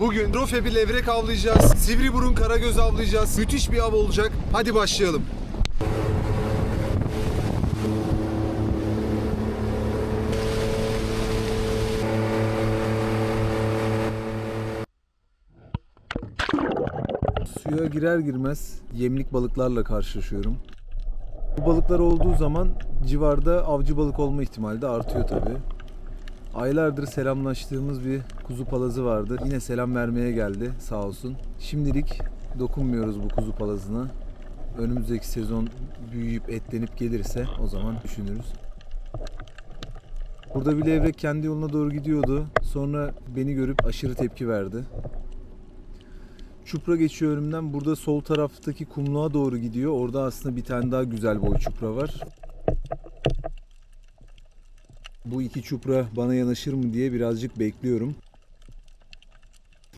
Bugün rofe bir levrek avlayacağız. Sivri burun karagöz avlayacağız. Müthiş bir av olacak. Hadi başlayalım. Suya girer girmez yemlik balıklarla karşılaşıyorum. Bu balıklar olduğu zaman civarda avcı balık olma ihtimali de artıyor tabii. Aylardır selamlaştığımız bir kuzu palazı vardı. Yine selam vermeye geldi sağ olsun. Şimdilik dokunmuyoruz bu kuzu palazına. Önümüzdeki sezon büyüyüp etlenip gelirse o zaman düşünürüz. Burada bir levrek kendi yoluna doğru gidiyordu. Sonra beni görüp aşırı tepki verdi. Çupra geçiyor önümden. Burada sol taraftaki kumluğa doğru gidiyor. Orada aslında bir tane daha güzel boy çupra var. Bu iki çupra bana yanaşır mı diye birazcık bekliyorum.